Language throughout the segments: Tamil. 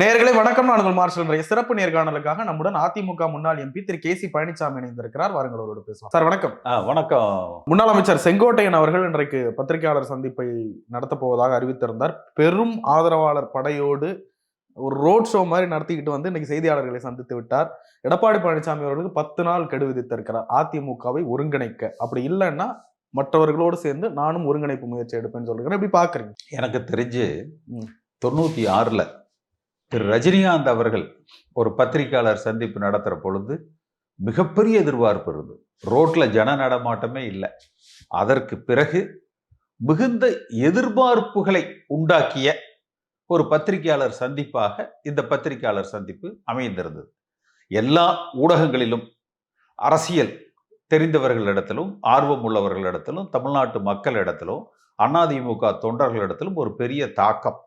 நேயர்களே வணக்கம் நான் உங்கள் மார்ஷல் சிறப்பு நேர்காணலுக்காக நம்முடன் அதிமுக முன்னாள் MP Thiru K C Palaniswami இணைந்திருக்கிறார். வாருங்கள் அவரோடு பேசலாம். சார் வணக்கம். வணக்கம். முன்னாள் அமைச்சர் செங்கோட்டையன் அவர்கள் இன்றைக்கு பத்திரிகையாளர் சந்திப்பை நடத்தப் போவதாக அறிவித்திருந்தார். பெரும் ஆதரவாளர் படையோடு ஒரு ரோட் ஷோ மாதிரி நடத்திக்கிட்டு வந்து இன்னைக்கு செய்தியாளர்களை சந்தித்து விட்டார். எடப்பாடி பழனிசாமி அவர்களுக்கு பத்து நாள் கெடு விதித்திருக்கிறார். அதிமுகவை ஒருங்கிணைக்க. அப்படி இல்லைன்னா மற்றவர்களோடு சேர்ந்து நானும் ஒருங்கிணைப்பு முயற்சி எடுப்பேன்னு சொல்லுகிறேன். எப்படி பாக்குறீங்க? எனக்கு தெரிஞ்சு. தொண்ணூத்தி ஆறுல திரு ரஜினிகாந்த் அவர்கள் ஒரு பத்திரிகையாளர் சந்திப்பு நடத்துகிற பொழுது மிகப்பெரிய எதிர்பார்ப்பு இருந்தது. ரோட்டில் ஜன நடமாட்டமே இல்லை. அதற்கு பிறகு மிகுந்த எதிர்பார்ப்புகளை உண்டாக்கிய ஒரு பத்திரிகையாளர் சந்திப்பாக இந்த பத்திரிகையாளர் சந்திப்பு அமைந்திருந்தது. எல்லா ஊடகங்களிலும் அரசியல் தெரிந்தவர்களிடத்திலும் ஆர்வம் உள்ளவர்களிடத்திலும் தமிழ்நாட்டு மக்களிடத்திலும் அதிமுக தொண்டர்களிடத்திலும் ஒரு பெரிய தாக்கம்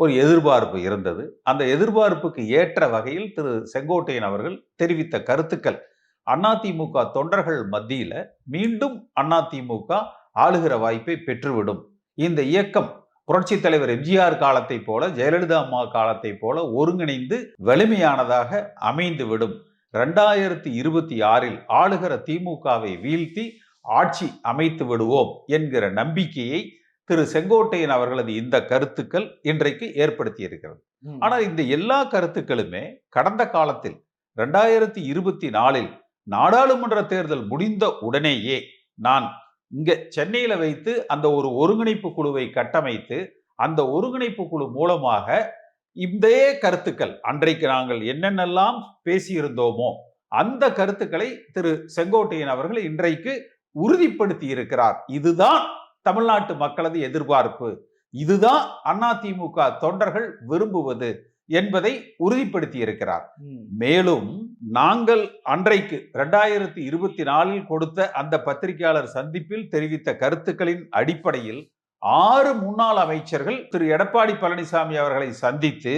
ஒரு எதிர்பார்ப்பு இருந்தது. அந்த எதிர்பார்ப்புக்கு ஏற்ற வகையில் திரு செங்கோட்டையன் அவர்கள் தெரிவித்த கருத்துக்கள். அதிமுக தொண்டர்கள் மத்தியில் மீண்டும் அதிமுக ஆளுகிற வாய்ப்பை பெற்றுவிடும். இந்த இயக்கம் புரட்சி தலைவர் எம்ஜிஆர் காலத்தை போல ஜெயலலிதா அம்மா காலத்தை போல ஒருங்கிணைந்து வலிமையானதாக அமைந்துவிடும். ரெண்டாயிரத்தி இருபத்தி ஆறில் ஆளுகிற திமுகவை வீழ்த்தி ஆட்சி அமைத்து விடுவோம் என்கிற நம்பிக்கையை திரு செங்கோட்டையன் அவர்களது இந்த கருத்துக்கள் இன்றைக்கு ஏற்படுத்தி இருக்கிறது ஆனால் இந்த எல்லா கருத்துக்களுமே கடந்த காலத்தில் ரெண்டாயிரத்தி இருபத்தி நாலில் நாடாளுமன்ற தேர்தல் முடிந்த உடனேயே நான் இங்க சென்னையில வைத்து அந்த ஒரு ஒருங்கிணைப்பு குழுவை கட்டமைத்து அந்த ஒருங்கிணைப்பு குழு மூலமாக இந்த கருத்துக்கள் அன்றைக்கு நாங்கள் என்னென்னலாம் பேசியிருந்தோமோ அந்த கருத்துக்களை திரு செங்கோட்டையன் அவர்கள் இன்றைக்கு உறுதிப்படுத்தி இருக்கிறார் இதுதான் தமிழ்நாட்டு மக்களது எதிர்பார்ப்பு. இதுதான் அதிமுக தொண்டர்கள் விரும்புவது என்பதை உறுதிப்படுத்தி இருக்கிறார். மேலும் நாங்கள் அன்றைக்கு ரெண்டாயிரத்தி இருபத்தி நாலில் கொடுத்த அந்த பத்திரிகையாளர் சந்திப்பில் தெரிவித்த கருத்துக்களின் அடிப்படையில் ஆறு முன்னாள் அமைச்சர்கள் திரு. எடப்பாடி பழனிசாமி அவர்களை சந்தித்து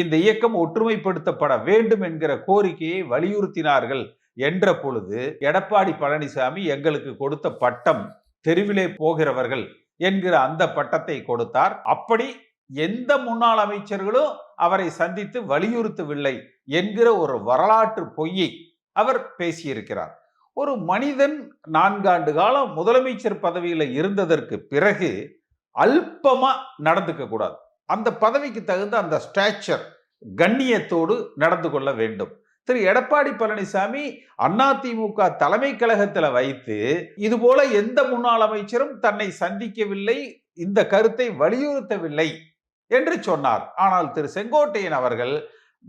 இந்த இயக்கம் ஒற்றுமைப்படுத்தப்பட வேண்டும் என்கிற கோரிக்கையை வலியுறுத்தினார்கள். என்ற பொழுது எடப்பாடி பழனிசாமி எங்களுக்கு கொடுத்த பட்டம் தெருவிலே போகிறவர்கள் என்கிற அந்த பட்டத்தை கொடுத்தார். அப்படி எந்த முன்னாள் அமைச்சர்களும் அவரை சந்தித்து வலியுறுத்தவில்லை என்கிற ஒரு வரலாற்று பொய்யை அவர் பேசியிருக்கிறார். ஒரு மனிதன் நான்காண்டு காலம் முதலமைச்சர் பதவியில் இருந்ததற்கு பிறகு அல்பமா நடந்துக்க கூடாது. அந்த பதவிக்கு தகுந்த அந்த ஸ்டாச்சர் கண்ணியத்தோடு நடந்து கொள்ள வேண்டும். திரு எடப்பாடி பழனிசாமி அதிமுக தலைமை கழகத்துல வைத்து இது போல எந்த முன்னாள் அமைச்சரும் தன்னை சந்திக்கவில்லை இந்த கருத்தை வலியுறுத்தவில்லை என்று சொன்னார். ஆனால் திரு செங்கோட்டையன் அவர்கள்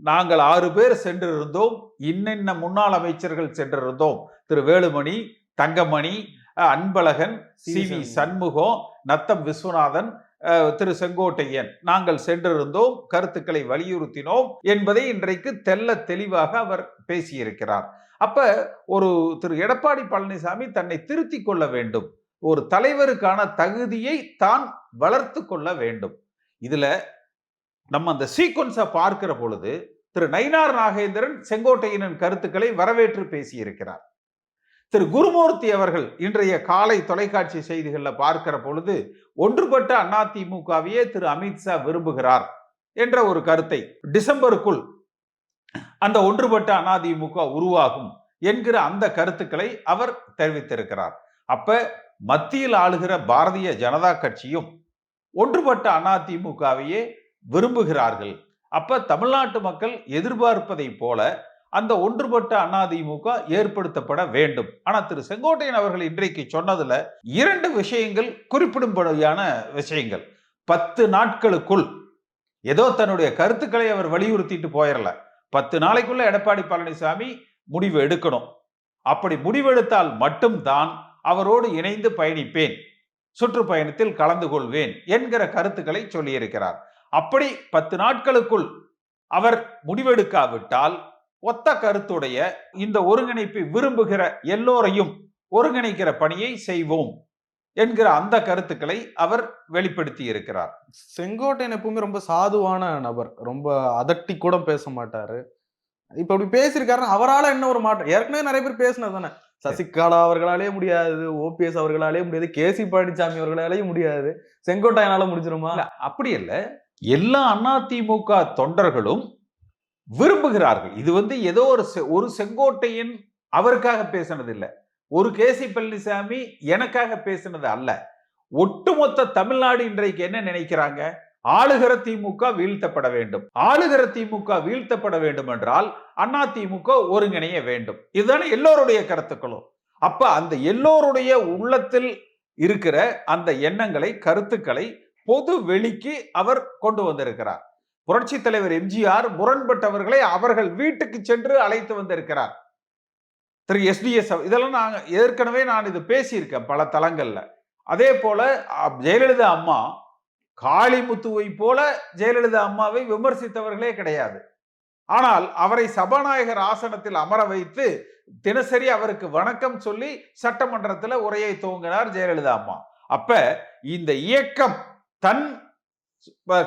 நாங்கள் ஆறு பேர் சென்றிருந்தோம் இன்னென்ன முன்னாள் அமைச்சர்கள் சென்றிருந்தோம்? திரு வேலுமணி தங்கமணி அன்பழகன் சி வி சண்முகம் நத்தம் விஸ்வநாதன் திரு செங்கோட்டையன் நாங்கள் சென்றிருந்தோம் கருத்துக்களை வலியுறுத்தினோம் என்பதை இன்றைக்கு தெல்ல தெளிவாக அவர் பேசியிருக்கிறார். அப்ப ஒரு திரு எடப்பாடி பழனிசாமி தன்னை திருத்திக் கொள்ள வேண்டும். ஒரு தலைவருக்கான தகுதியை தான் வளர்த்து கொள்ள வேண்டும். இதுல நம்ம அந்த சீக்வன்ஸை பார்க்கிற பொழுது திரு நயினார் நாகேந்திரன் செங்கோட்டையனின் கருத்துக்களை வரவேற்று பேசியிருக்கிறார். திரு குருமூர்த்தி அவர்கள் இன்றைய காலை தொலைக்காட்சி செய்திகளில் பார்க்கிற பொழுது ஒன்றுபட்ட அதிமுகவையே திரு அமித்ஷா விரும்புகிறார் என்ற ஒரு கருத்தை டிசம்பருக்குள் அந்த ஒன்றுபட்ட அதிமுக உருவாகும் என்கிற அந்த கருத்துக்களை அவர் தெரிவித்திருக்கிறார். அப்ப மத்தியில் ஆளுகிற பாரதிய ஜனதா கட்சியும் ஒன்றுபட்ட அதிமுகவையே விரும்புகிறார்கள். அப்ப தமிழ்நாட்டு மக்கள் எதிர்பார்ப்பதை போல அந்த ஒன்றுபட்ட அதிமுக ஏற்படுத்தப்பட வேண்டும். ஆனால் திரு செங்கோட்டையன் அவர்கள் இன்றைக்கு சொன்னதில் இரண்டு விஷயங்கள் குறிப்பிடும்படியான விஷயங்கள். பத்து நாட்களுக்குள் ஏதோ தன்னுடைய கருத்துக்களை அவர் வலியுறுத்திட்டு போயிடல பத்து நாளைக்குள்ள எடப்பாடி பழனிசாமி முடிவு எடுக்கணும். அப்படி முடிவெடுத்தால் மட்டும்தான் அவரோடு இணைந்து பயணிப்பேன். சுற்றுப்பயணத்தில் கலந்து கொள்வேன் என்கிற கருத்துக்களை சொல்லியிருக்கிறார். அப்படி பத்து நாட்களுக்குள் அவர் முடிவெடுக்காவிட்டால் ஒத்த கருத்துடைய இந்த ஒருங்கிணைப்பை விரும்புகிற எல்லோரையும் ஒருங்கிணைக்கிற பணியை செய்வோம் என்கிற அந்த கருத்துக்களை அவர் வெளிப்படுத்தி இருக்கிறார். செங்கோட்டையன் எப்பவுமே ரொம்ப சாதுவான நபர். ரொம்ப அதட்டி கூட பேச மாட்டாரு. இப்ப அப்படி பேசியிருக்காருன்னா அவரால என்ன ஒரு மாற்றம்? ஏற்கனவே நிறைய பேர் பேசினது தானே? சசிகலா அவர்களாலே முடியாது ஓபிஎஸ் அவர்களாலே முடியாது கேசி பழனிசாமி அவர்களாலே முடியாது. செங்கோட்டையனால முடிஞ்சிருமா? அப்படி இல்ல. எல்லா அதிமுக தொண்டர்களும் விரும்புகிறார்கள். இது வந்து ஏதோ ஒரு செ- ஒரு செங்கோட்டையன் அவருக்காக பேசினது இல்ல ஒரு கேசி பழனிசாமி எனக்காக பேசினது அல்ல. ஒட்டுமொத்த தமிழ்நாடு இன்றைக்கு என்ன நினைக்கிறாங்க? ஆளுகிற திமுக வீழ்த்தப்பட வேண்டும். ஆளுகிற திமுக வீழ்த்தப்பட வேண்டும் என்றால் அண்ணா திமுக ஒருங்கிணைய வேண்டும். இதுதானே எல்லோருடைய கருத்துக்களும். அப்ப அந்த எல்லோருடைய உள்ளத்தில் இருக்கிற அந்த எண்ணங்களை கருத்துக்களை பொது வெளிக்கு அவர் கொண்டு வந்திருக்கிறார். புரட்சி தலைவர் எம்ஜிஆர் முரண்பட்டவர்களை அவர்கள் வீட்டுக்கு சென்று அழைத்து வந்திருக்கிறார். திரு எஸ்டிஎஸ் இதெல்லாம் நான் ஏற்கனவே நான் இது பேசியிருக்கேன் பல தளங்கள்ல. அதே போல ஜெயலலிதா அம்மா காளிமுத்துவை போல ஜெயலலிதா அம்மாவை விமர்சித்தவர்களே கிடையாது. ஆனால் அவரை சபாநாயகர் ஆசனத்தில் அமர வைத்து தினசரி அவருக்கு வணக்கம் சொல்லி சட்டமன்றத்தில் உரையை துவங்கினார் ஜெயலலிதா அம்மா. அப்ப இந்த இயக்கம் தன்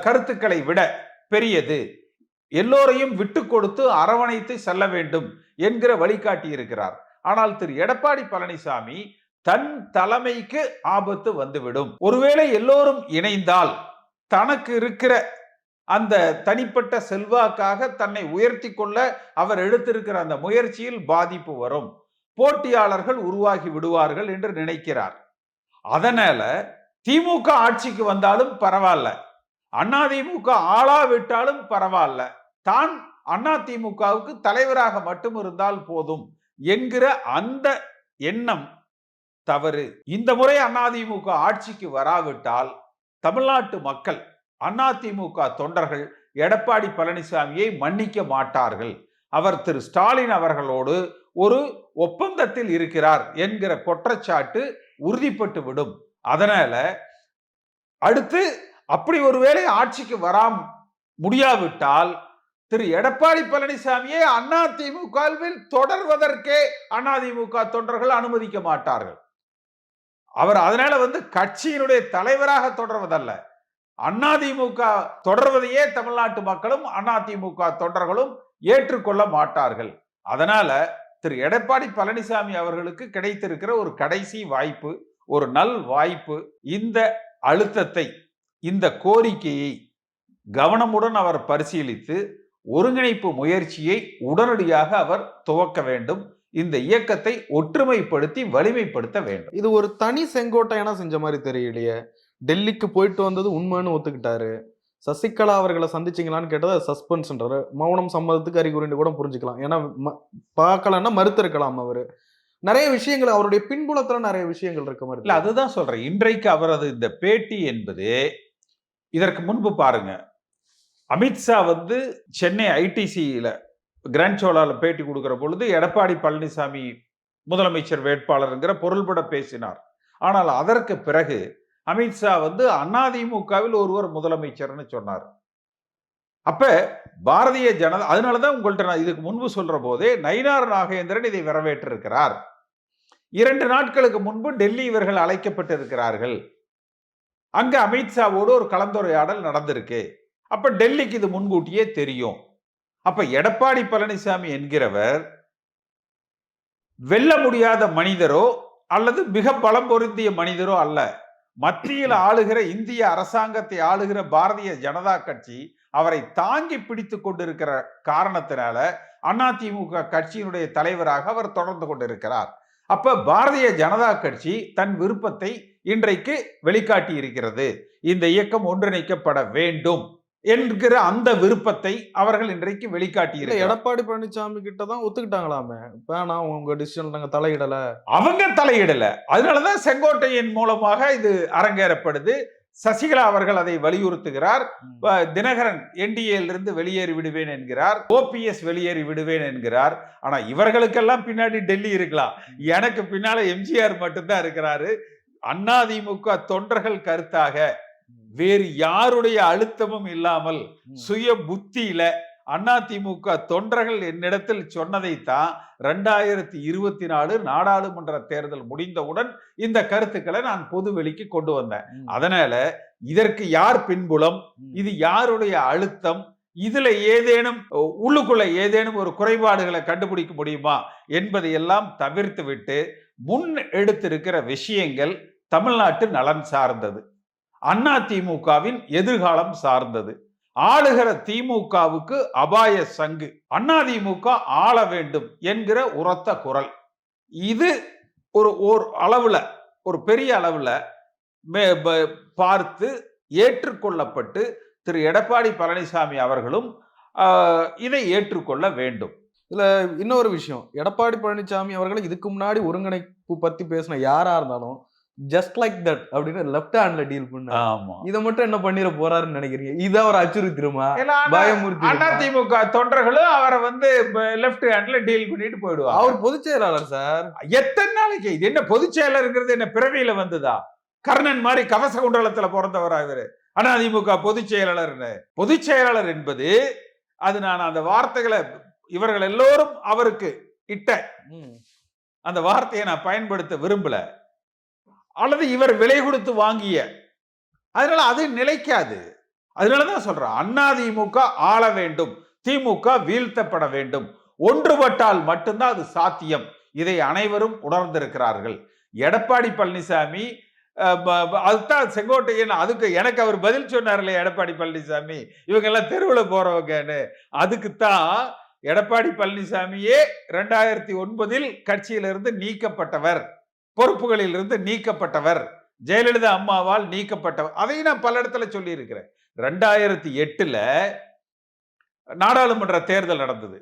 கருத்துக்களை விட பெரியது. எல்லோரையும் விட்டு கொடுத்து அரவணைத்து செல்ல வேண்டும் என்கிற வழிகாட்டி இருக்கிறார். ஆனால் திரு. எடப்பாடி பழனிசாமி தன் தலைமைக்கு ஆபத்து வந்துவிடும். ஒருவேளை எல்லோரும் இணைந்தால் தனக்கு இருக்கிற அந்த தனிப்பட்ட செல்வாக்காக தன்னை உயர்த்தி கொள்ள அவர் எடுத்திருக்கிற அந்த முயற்சியில் பாதிப்பு வரும். போட்டியாளர்கள் உருவாகி விடுவார்கள் என்று நினைக்கிறார். அதனால திமுக ஆட்சிக்கு வந்தாலும் பரவாயில்ல. அண்ணா திமுக பரவாயில்ல. தான் அண்ணா திமுகவுக்கு தலைவராக மட்டும் இருந்தால் போதும் என்கிற அந்த எண்ணம் தவறு. இந்த முறை அதிமுக ஆட்சிக்கு வராவிட்டால் தமிழ்நாட்டு மக்கள் அதிமுக தொண்டர்கள் எடப்பாடி பழனிசாமியை மன்னிக்க மாட்டார்கள். அவர் திரு ஸ்டாலின் அவர்களோடு ஒரு ஒப்பந்தத்தில் இருக்கிறார் என்கிற குற்றச்சாட்டு உறுதிப்பட்டு விடும் அதனால அடுத்து அப்படி ஒருவேளை ஆட்சிக்கு வராம முடியாவிட்டால் திரு எடப்பாடி பழனிசாமியை அதிமுகவில் தொடர்வதற்கே அதிமுக தொண்டர்கள் அனுமதிக்க மாட்டார்கள். அவர் அதனால வந்து கட்சியினுடைய தலைவராக தொடர்வதல்ல. அதிமுக தொடர்வதையே தமிழ்நாட்டு மக்களும் அதிமுக தொண்டர்களும் ஏற்றுக்கொள்ள மாட்டார்கள். அதனால திரு எடப்பாடி பழனிசாமி அவர்களுக்கு கிடைத்திருக்கிற ஒரு கடைசி வாய்ப்பு ஒரு நல் வாய்ப்பு இந்த அழுத்தத்தை இந்த கோரிக்கையை கவனமுடன் அவர் பரிசீலித்து ஒருங்கிணைப்பு முயற்சியை உடனடியாக அவர் துவக்க வேண்டும். இந்த இயக்கத்தை ஒற்றுமைப்படுத்தி வலிமைப்படுத்த வேண்டும். இது ஒரு தனி செங்கோட்டையனா செஞ்ச மாதிரி தெரியலையே. டெல்லிக்கு போயிட்டு வந்தது உண்மைன்னு ஒத்துக்கிட்டாரு. சசிகலா அவர்களை சந்திச்சீங்களான்னு கேட்டது சஸ்பென்ஸ்ன்றாரு. மௌனம் சம்மதத்துக்கு அறிகுறின்னு கூட புரிஞ்சுக்கலாம். ஏன்னா பார்க்கலன்னா மறுத்திருக்கலாம் அவரு. நிறைய விஷயங்கள் அவருடைய பின்புலத்துல நிறைய விஷயங்கள் இருக்க மாதிரி இல்ல. அதுதான் சொல்றேன். இன்றைக்கு அவரது இந்த பேட்டி என்பது இதற்கு முன்பு பாருங்க. அமித்ஷா வந்து சென்னை ஐடிசியில் கிராண்ட் சோலாவில் பேட்டி கொடுக்குற பொழுது எடப்பாடி பழனிசாமி முதலமைச்சர் வேட்பாளருங்கிற பொருள்பட பேசினார். ஆனால் அதற்கு பிறகு அமித்ஷா வந்து அதிமுகவில் ஒருவர் முதலமைச்சர்னு சொன்னார். அப்ப பாரதிய ஜனதா அதனாலதான் உங்கள்கிட்ட நான் இதுக்கு முன்பு சொல்ற போதே நயினார் நாகேந்திரன் இதை வரவேற்றிருக்கிறார். இரண்டு நாட்களுக்கு முன்பு டெல்லி இவர்கள் அழைக்கப்பட்டிருக்கிறார்கள். அங்க அமித்ஷாவோடு ஒரு கலந்துரையாடல் நடந்திருக்கு. அப்ப டெல்லிக்கு இது முன்கூட்டியே தெரியும். அப்ப எடப்பாடி பழனிசாமி என்கிறவர் வெல்ல முடியாத மனிதரோ அல்லது மிக பலம் பொருந்திய மனிதரோ அல்ல. மத்தியில் ஆளுகிற இந்திய அரசாங்கத்தை ஆளுகிற பாரதிய ஜனதா கட்சி அவரை தாங்கி பிடித்து கொண்டிருக்கிற காரணத்தினால அதிமுக கட்சியினுடைய தலைவராக அவர் தொடர்ந்து கொண்டிருக்கிறார். அப்ப பாரதிய ஜனதா கட்சி தன் விருப்பத்தை இன்றைக்கு வெளிக்காட்டி இருக்கிறது. இந்த இயக்கம் ஒன்றிணைக்கப்பட வேண்டும் என்கிற அந்த விருப்பத்தை அவர்கள் இன்றைக்கு வெளிக்காட்டி எடப்பாடி பழனிசாமி கிட்ட தான் ஒத்துக்கிட்டாங்களாமே. வேணாம் உங்க டிசிஷன் நாங்க தலையிடல. அவங்க தலையிடல. அதனாலதான் செங்கோட்டையின் மூலமாக இது அரங்கேறப்படுது. சசிகலா அவர்கள் அதை வலியுறுத்துகிறார். தினகரன் என்டிஏல இருந்து வெளியேறி விடுவேன் என்கிறார். ஓபிஎஸ் வெளியேறி விடுவேன் என்கிறார். ஆனா இவர்களுக்கெல்லாம் பின்னாடி டெல்லி இருக்கலாம். எனக்கு பின்னால எம்ஜிஆர் மட்டும்தான் இருக்கிறாரு. அதிமுக தொண்டர்கள் கருத்தாக வேறு யாருடைய அழுத்தமும் இல்லாமல் சுய புத்தியில அதிமுக தொண்டர்கள் என்னிடத்தில் சொன்னதைத்தான் ரெண்டாயிரத்தி இருபத்தி நாலு நாடாளுமன்ற தேர்தல் முடிந்தவுடன் இந்த கருத்துக்களை நான் பொது வெளிக்கு கொண்டு வந்தேன். அதனால இதற்கு யார் பின்புலம். இது யாருடைய அழுத்தம்? இதுல ஏதேனும் உள்ளுக்குள்ள ஏதேனும் ஒரு குறைபாடுகளை கண்டுபிடிக்க முடியுமா? என்பதை எல்லாம் தவிர்த்து விட்டு முன் எடுத்திருக்கிற விஷயங்கள் தமிழ்நாட்டு நலன் சார்ந்தது. அண்ணா திமுகவின் எதிர்காலம் சார்ந்தது. ஆளுகிற திமுகவுக்கு அபாய சங்கு. அண்ணா திமுக ஆள வேண்டும் என்கிற உரத்த குரல். இது ஒரு ஓர் அளவுல ஒரு பெரிய அளவுல மே- ப- பார்த்து ஏற்றுக்கொள்ளப்பட்டு திரு. எடப்பாடி பழனிசாமி அவர்களும் இதை ஏற்றுக்கொள்ள வேண்டும். இன்னொரு விஷயம். எடப்பாடி பழனிசாமி அவர்கள் இதுக்கு முன்னாடி ஒருங்கிணைப்பு பத்தி பேசின யாரா இருந்தாலும் ஜஸ்ட் லைக் தட் அப்படின்னு லெஃப்ட் ஹேண்ட்ல டீல் பண்ண. ஆமா. இதை மட்டும் என்ன பண்ணிட போறாருன்னு நினைக்கிறீங்க? இதை அவர் அச்சுறுத்திருமா பயமுறுத்தி அதிமுக தொண்டர்களும் அவரை வந்து லெஃப்ட் ஹேண்ட்ல டீல் பண்ணிட்டு போயிடுவாங்க. அவர் பொதுச் செயலாளர் சார். எத்தனை நாளைக்கு? இது என்ன பொதுச் செயலருங்கிறது என்ன பிறவியில வந்ததா? கர்ணன் மாதிரி கவச குண்டலத்துல பிறந்தவரா இவரு? அதிமுக பொதுச் செயலாளர்னு. பொதுச் செயலாளர் என்பது அது நான் அந்த வார்த்தைகளை இவர்கள் எல்லோரும் அவருக்கு இட்ட அந்த வார்த்தையை நான் பயன்படுத்த விரும்பல. அல்லது இவர் விலை கொடுத்து வாங்கிய. அதனால அது நிலைக்காது. அதனாலதான் சொல்றேன் அதிமுக ஆள வேண்டும் திமுக வீழ்த்தப்பட வேண்டும். ஒன்றுபட்டால் மட்டும்தான் அது சாத்தியம். இதை அனைவரும் உணர்ந்திருக்கிறார்கள். எடப்பாடி பழனிசாமி அதுதான் செங்கோட்டையன் அதுக்கு எனக்கு அவர் பதில் சொன்னார்ல எடப்பாடி பழனிசாமி இவங்க எல்லாம் தெருவில் போறவங்கன்னு. அதுக்குத்தான் எடப்பாடி பழனிசாமியே ரெண்டாயிரத்தி ஒன்பதில் கட்சியிலிருந்து நீக்கப்பட்டவர் பொறுப்புகளில் இருந்து நீக்கப்பட்டவர் ஜெயலலிதா அம்மாவால் நீக்கப்பட்டவர். அதையும் நான் பல இடத்துல சொல்லியிருக்கிறேன். ரெண்டாயிரத்தி எட்டில் நாடாளுமன்ற தேர்தல் நடந்தது.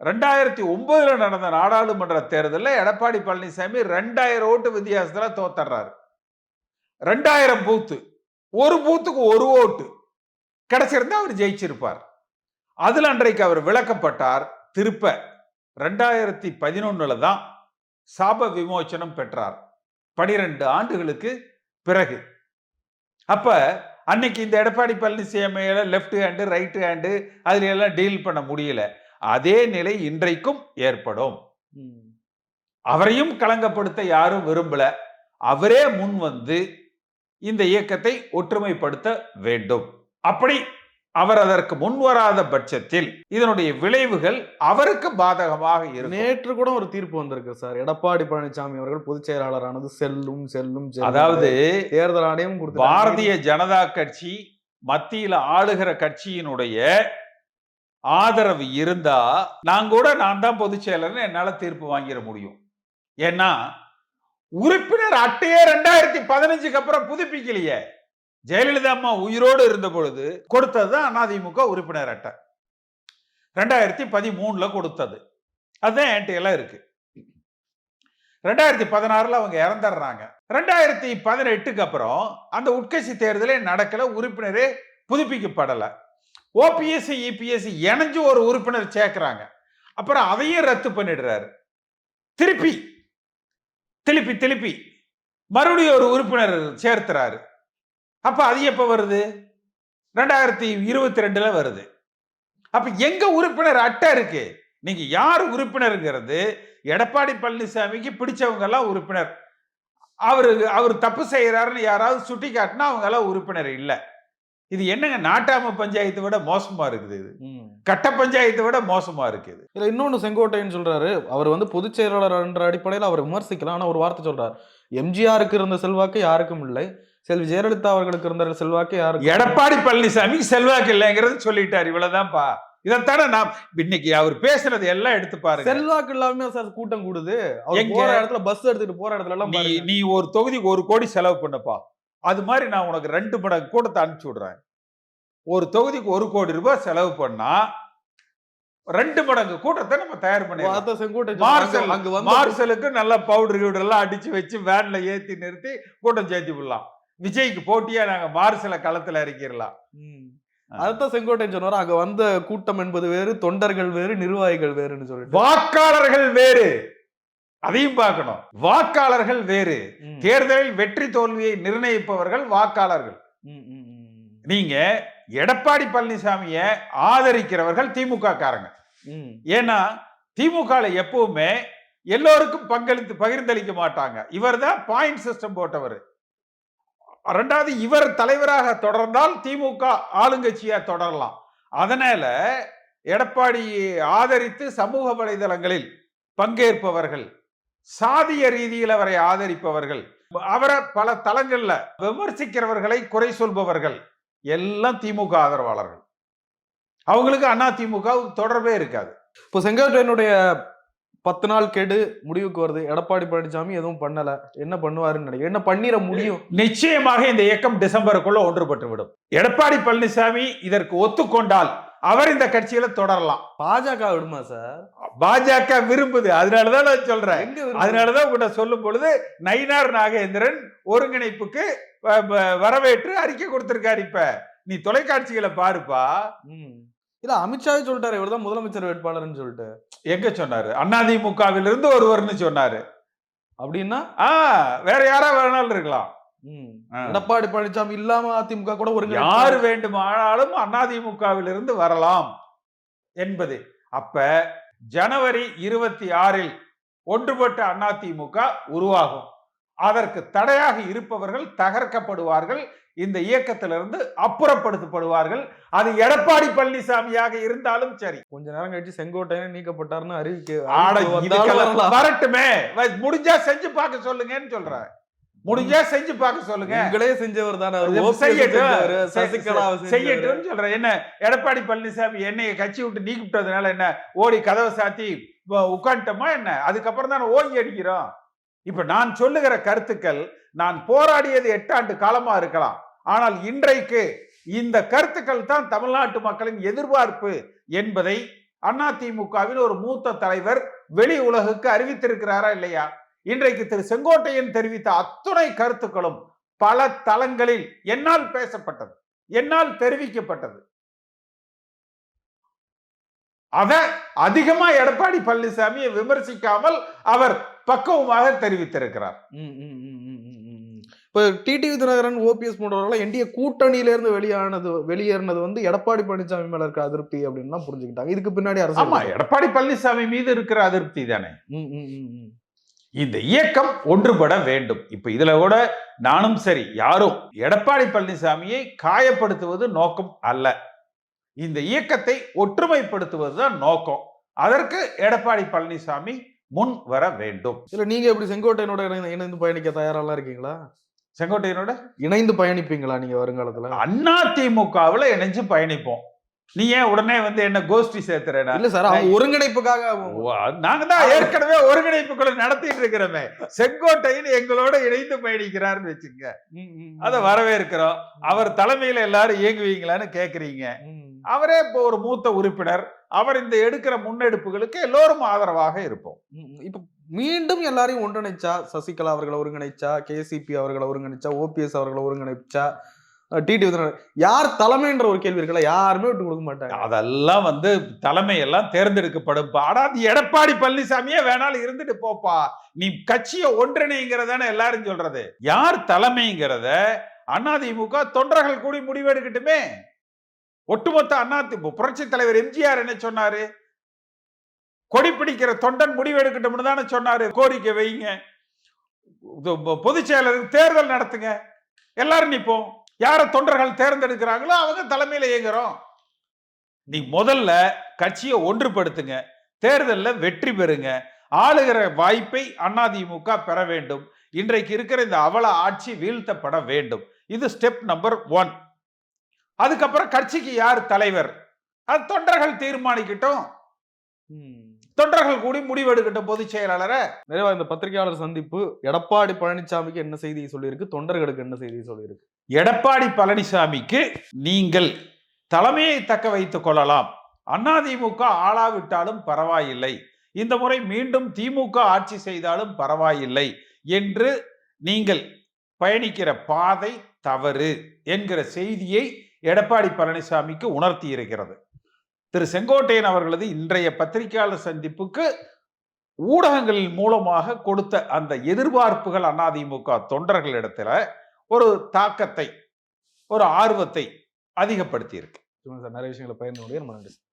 ரெண்டாயிரத்தி ஒன்பதுல நடந்த நாடாளுமன்ற தேர்தலில் எடப்பாடி பழனிசாமி ரெண்டாயிரம் ஓட்டு வித்தியாசத்தில் தோத்தர்றாரு ரெண்டாயிரம் பூத்து. ஒரு பூத்துக்கு ஒரு ஓட்டு. கிடைச்சிருந்தா அவர் ஜெயிச்சிருப்பார். அதுல அன்றைக்கு அவர் விளக்கப்பட்டார் திருப்ப. ரெண்டாயிரத்தி பதினொன்னுல தான் சாப விமோச்சனம் பெற்றார். பனிரெண்டு ஆண்டுகளுக்கு பிறகு. அப்ப அன்னைக்கு இந்த எடப்பாடி பழனிசாமியில லெஃப்ட் ஹேண்டு ரைட் ஹேண்டு அதுல எல்லாம் டீல் பண்ண முடியல. அதே நிலை இன்றைக்கும் ஏற்படும். அவரையும் களங்கப்படுத்த யாரும் விரும்பல. அவரே முன் வந்து இந்த இயக்கத்தை ஒற்றுமைப்படுத்த வேண்டும். அப்படி அவர் அதற்கு முன் வராத பட்சத்தில் இதனுடைய விளைவுகள் அவருக்கு பாதகமாக இருக்கும். நேற்று கூட ஒரு தீர்ப்பு வந்திருக்கு சார். எடப்பாடி பழனிசாமி அவர்கள் பொதுச் செயலாளரானது செல்லும் செல்லும். அதாவது தேர்தல் ஆணையம் பாரதிய ஜனதா கட்சி மத்தியில ஆளுகிற கட்சியினுடைய ஆதரவு இருந்தா நான் கூட நான் தான் பொதுச் செயலர்னு என்னால தீர்ப்பு வாங்கிட முடியும். ஏன்னா உறுப்பினர் அட்டையே ரெண்டாயிரத்தி பதினஞ்சுக்கு அப்புறம் புதுப்பிக்கலையே. ஜெயலலிதா அம்மா உயிரோடு இருந்த பொழுது கொடுத்தது தான் அதிமுக உறுப்பினர் அட்டை. ரெண்டாயிரத்தி பதிமூணுல கொடுத்தது. அதுதான் என்கிட்ட எல்லாம் இருக்கு. ரெண்டாயிரத்தி பதினாறுல அவங்க இறந்துடுறாங்க. ரெண்டாயிரத்தி பதினெட்டுக்கு அப்புறம் அந்த உட்கட்சி தேர்தலே நடக்கல உறுப்பினரே புதுப்பிக்கப்படலை. ஓபிஎஸ்சி இபிஎஸ்சி இணைஞ்சு ஒரு உறுப்பினர் சேர்க்கிறாங்க. அப்புறம் அதையும் ரத்து பண்ணிடுறாரு. திருப்பி திருப்பி திருப்பி மறுபடியும் ஒரு உறுப்பினர் சேர்த்துறாரு. அப்ப அது எப்ப வருது? ரெண்டாயிரத்தி இருபத்தி ரெண்டுல வருது. அப்ப எங்க உறுப்பினர் அட்டை இருக்கு? நீங்க யார் உறுப்பினருங்கிறது எடப்பாடி பழனிசாமிக்கு பிடிச்சவங்க எல்லாம் உறுப்பினர். அவரு அவர் தப்பு செய்யறாருன்னு யாராவது சுட்டி காட்டினா அவங்க எல்லாம் உறுப்பினர் இல்ல. இது என்னங்க நாட்டாம பஞ்சாயத்தை விட மோசமா இருக்குது இது. கட்ட பஞ்சாயத்தை விட மோசமா இருக்குது இதுல இன்னொன்னு செங்கோட்டையன் சொல்றாரு. அவர் வந்து பொதுச் செயலாளர் என்ற அடிப்படையில் அவர் விமர்சிக்கலாம் ஆனா ஒரு வார்த்தை சொல்றாரு. எம்ஜிஆருக்கு இருந்த செல்வாக்கு யாருக்கும் இல்லை. செல்வி ஜெயலலிதா அவர்களுக்கு இருந்த செல்வாக்கு யாருக்கும் எடப்பாடி பழனிசாமி செல்வாக்கு இல்லைங்கிறது சொல்லிட்டார் இவ்வளவுதான்ப்பா. இதைத்தானே நாம் இன்னைக்கு அவர் பேசுனது எல்லாம் எடுத்து பாருங்க. செல்வாக்கு இல்லாம சார் கூட்டம் கூடுது? அவர்? போற இடத்துல பஸ் எடுத்துட்டு போற இடத்துல எல்லாம் நீ. நீ ஒரு தொகுதிக்கு ஒரு கோடி செலவு பண்ணப்பா. அது மாதிரி நான் உனக்கு ரெண்டு மடங்கு கூட்டத்தை அனுப்பிச்சு விடுறேன். ஒரு தொகுதிக்கு ஒரு கோடி ரூபாய் செலவு பண்ணா ரெண்டு மடங்கு கூட்டத்தை நம்ம தயார் பண்ணி மார்சல் மார்சலுக்கு நல்ல பவுடர் கிவுடர் எல்லாம் அடிச்சு வச்சு வேன்ல ஏத்தி நிறுத்தி கூட்டம் சேர்த்து விடலாம். விஜய்க்கு போட்டியா நாங்க மார்சலை களத்துல இறக்கிடலாம் ம். அதைத்தான் செங்கோட்டையன் சொன்னாரு. அங்க வந்த கூட்டம் என்பது வேறு தொண்டர்கள் வேறு நிர்வாகிகள் வேறுன்னு சொல்லிட்டு. வாக்காளர்கள் வேறு. அதையும் பார்க்கணும். வாக்காளர்கள் வேறு. தேர்தலில் வெற்றி தோல்வியை நிர்ணயிப்பவர்கள் வாக்காளர்கள். நீங்க எடப்பாடி பழனிசாமிய ஆதரிக்கிறவர்கள் திமுக காரங்க. ஏன்னா திமுக எப்பவுமே எல்லோருக்கும் பங்களித்து பகிர்ந்தளிக்க மாட்டாங்க. இவர் தான் பாயிண்ட் சிஸ்டம் போட்டவர். ரெண்டாவது இவர் தலைவராக தொடர்ந்தால் திமுக ஆளுங்கட்சியா தொடரலாம். அதனால எடப்பாடியை ஆதரித்து சமூக வலைதளங்களில் பங்கேற்பவர்கள் சாதிய ரீதியில் அவரை ஆதரிப்பவர்கள் அவரை பல தளங்கள்ல விமர்சிக்கிறவர்களை குறை சொல்பவர்கள் எல்லாம் திமுக ஆதரவாளர்கள். அவங்களுக்கு அண்ணா திமுக தொடர்பே இருக்காது. இப்போ செங்கோட்டையனுடைய பத்து நாள் கெடு முடிவுக்கு வருது. எடப்பாடி பழனிசாமி எதுவும் பண்ணல. என்ன பண்ணுவாருன்னு நினைக்கிறேன். என்ன பண்ணிட முடியும்? நிச்சயமாக இந்த இயக்கம் டிசம்பருக்குள்ள ஒன்றுபட்டு விடும். எடப்பாடி பழனிசாமி இதற்கு ஒத்துக்கொண்டால் அவர் இந்த கட்சியில தொடரலாம். பாஜக விடுமா சார்? பாஜக விரும்புது. அதனாலதான் நான் சொல்றேன்? அதனாலதான் உங்கள்கிட்ட சொல்லும் பொழுது நயினார் நாகேந்திரன் ஒருங்கிணைப்புக்கு வரவேற்று அறிக்கை கொடுத்திருக்காரு இப்ப. நீ தொலைக்காட்சிகளை பாருப்பா. இல்ல அமித்ஷாவே சொல்லிட்டாரு இவர்தான் முதலமைச்சர் வேட்பாளர்னு சொல்லிட்டு. எங்க சொன்னாரு? அதிமுகவில் இருந்து ஒருவர்னு சொன்னாரு. அப்படின்னா? ஆ வேற யாரா வேணாலும் இருக்கலாம். எடப்பாடி பழனிசாமி இல்லாம அதிமுக கூட ஒரு யார் வேண்டுமானாலும் அதிமுகவில் இருந்து வரலாம் என்பது. அப்ப ஜனவரி இருபத்தி ஆறில் ஒன்றுபட்ட அதிமுக உருவாகும். அதற்கு தடையாக இருப்பவர்கள் தகர்க்கப்படுவார்கள். இந்த இயக்கத்திலிருந்து அப்புறப்படுத்தப்படுவார்கள். அது எடப்பாடி பழனிசாமியாக இருந்தாலும் சரி. கொஞ்ச நேரம் கழிச்சு செங்கோட்டையன் நீக்கப்பட்டாருன்னு அறிவிக்க. வரட்டுமே. முடிஞ்சா செஞ்சு பார்க்க சொல்லுங்கன்னு சொல்றேன் முடிஞ்சா செஞ்சு பார்க்க சொல்லுங்க. உங்களே செஞ்சவர் தானே. செய்யட்டும். சொல்றேன் என்ன எடப்பாடி பழனிசாமி என்னைய கட்சி விட்டு நீக்கிவிட்டதுனால என்ன ஓடி கதவை சாத்தி உட்காந்துட்டோமா என்ன? அதுக்கப்புறம் தானே ஓங்கி அடிக்கிறோம். இப்ப நான் சொல்லுகிற கருத்துக்கள் நான் போராடியது எட்டாண்டு காலமா இருக்கலாம். ஆனால் இன்றைக்கு இந்த கருத்துக்கள் தான் தமிழ்நாட்டு மக்களின் எதிர்பார்ப்பு என்பதை அதிமுகவின் ஒரு மூத்த தலைவர் வெளி உலகுக்கு அறிவித்திருக்கிறாரா இல்லையா? இன்றைக்கு திரு செங்கோட்டையன் தெரிவித்த அத்துணை கருத்துக்களும் பல தளங்களில் என்னால் பேசப்பட்டது என்னால் தெரிவிக்கப்பட்டது. அத அதிகமா எடப்பாடி பழனிசாமியை விமர்சிக்காமல் அவர் பக்குவமாக தெரிவித்திருக்கிறார். இப்ப டிடிவி தினகரன் ஓபிஎஸ் போன்றவர்கள் என்டிஏ கூட்டணியில இருந்து வெளியானது வெளியேறினது வந்து எடப்பாடி பழனிசாமி மேல இருக்க அதிருப்தி அப்படின்னு தான் புரிஞ்சுக்கிட்டாங்க. இதுக்கு பின்னாடி அரசு ஆமா எடப்பாடி பழனிசாமி மீது இருக்கிற அதிருப்தி தானே. இந்த இயக்கம் ஒன்றுபட வேண்டும். இப்ப இதுல கூட நானும் சரி யாரும் எடப்பாடி பழனிசாமியை காயப்படுத்துவது நோக்கம் அல்ல. இந்த இயக்கத்தை ஒற்றுமைப்படுத்துவதுதான் நோக்கம். அதற்கு எடப்பாடி பழனிசாமி முன் வர வேண்டும். இல்ல நீங்க எப்படி செங்கோட்டையனோட இணை- இணைந்து பயணிக்க தயாரெல்லாம் இருக்கீங்களா? செங்கோட்டையனோட? இணைந்து பயணிப்பீங்களா நீங்க வருங்காலத்துல? அண்ணா திமுகவுல இணைஞ்சு பயணிப்போம். நீ ஏன் உடனே வந்து என்ன கோஷ்டி சேர்த்துறேனா? இல்ல சார் ஒருங்கிணைப்புக்காக நாங்க தான் ஏற்கனவே ஒருங்கிணைப்புகளை நடத்திட்டு இருக்கிறோமே. செங்கோட்டையின் எங்களோட இணைந்து பயணிக்கிறாருன்னு வச்சுங்க. அதை வரவேற்கிறோம். அவர் தலைமையில எல்லாரும் இயங்குவீங்களான்னு கேக்குறீங்க. அவரே இப்போ ஒரு மூத்த உறுப்பினர். அவர் இந்த எடுக்கிற முன்னெடுப்புகளுக்கு எல்லோரும் ஆதரவாக இருப்போம். இப்ப மீண்டும் எல்லாரையும் ஒன்றிணைச்சா சசிகலா அவர்களை ஒருங்கிணைச்சா கேசிபி அவர்களை ஒருங்கிணைச்சா ஓபிஎஸ் அவர்களை ஒருங்கிணைச்சா டிடி யார் தலைமைன்ற ஒரு கேள்வி இருக்குல்ல யாருமே விட்டு கொடுக்க மாட்டாங்க. அதெல்லாம் வந்து தலைமை எல்லாம் தேர்ந்தெடுக்கப்படும். ஆனா அது எடப்பாடி பழனிசாமியே வேணாலும் இருந்துட்டு போப்பா. நீ கட்சியை ஒன்றிணைங்கிறதானே எல்லாரும் சொல்றது. யார் தலைமைங்கிறத அதிமுக தொண்டர்கள் கூடி முடிவெடுக்கட்டுமே. ஒட்டுமொத்த அதிமுக புரட்சி தலைவர் எம்ஜிஆர் என்ன சொன்னாரு? கொடி பிடிக்கிற தொண்டன் முடிவெடுக்கட்டும்னு தானே சொன்னாரு. கோரிக்கை வைங்க. பொதுச் செயலருக்கு தேர்தல் நடத்துங்க. எல்லாரும் நிப்போம். யார தொண்டர்கள் தேர்ந்தெடுக்கிறாங்களோ அவங்க தலைமையில இயங்குறோம். நீ முதல்ல கட்சியை ஒன்றுபடுத்துங்க. தேர்தலில் வெற்றி பெறுங்க. ஆளுகிற வாய்ப்பை அதிமுக பெற வேண்டும். இன்றைக்கு இருக்கிற இந்த அவல ஆட்சி வீழ்த்தப்பட வேண்டும். இது ஸ்டெப் நம்பர் ஒன். அதுக்கப்புறம் கட்சிக்கு யார் தலைவர்? அது தொண்டர்கள் தீர்மானிக்கட்டும். தொண்டர்கள் கூடி முடிவெடுக்கட்டும் பொதுச் செயலாளரை. நிறைவா இந்த பத்திரிகையாளர் சந்திப்பு எடப்பாடி பழனிசாமிக்கு என்ன செய்தியை சொல்லியிருக்கு? தொண்டர்களுக்கு என்ன செய்தியை சொல்லியிருக்கு? எடப்பாடி பழனிசாமிக்கு நீங்கள் தலைமையை தக்க வைத்துக் கொள்ளலாம். அதிமுக ஆளாவிட்டாலும் பரவாயில்லை. இந்த முறை மீண்டும் திமுக ஆட்சி செய்தாலும் பரவாயில்லை என்று நீங்கள் பயணிக்கிற பாதை தவறு என்கிற செய்தியை எடப்பாடி பழனிசாமிக்கு உணர்த்தி இருக்கிறது. திரு செங்கோட்டையன் அவர்களது இன்றைய பத்திரிகையாளர் சந்திப்புக்கு ஊடகங்களின் மூலமாக கொடுத்த அந்த எதிர்பார்ப்புகள் அதிமுக தொண்டர்களிடத்துல ஒரு தாக்கத்தை ஒரு ஆர்வத்தை அதிகப்படுத்தி இருக்கு நிறைய விஷயங்களை பகிர்ந்து நன்றி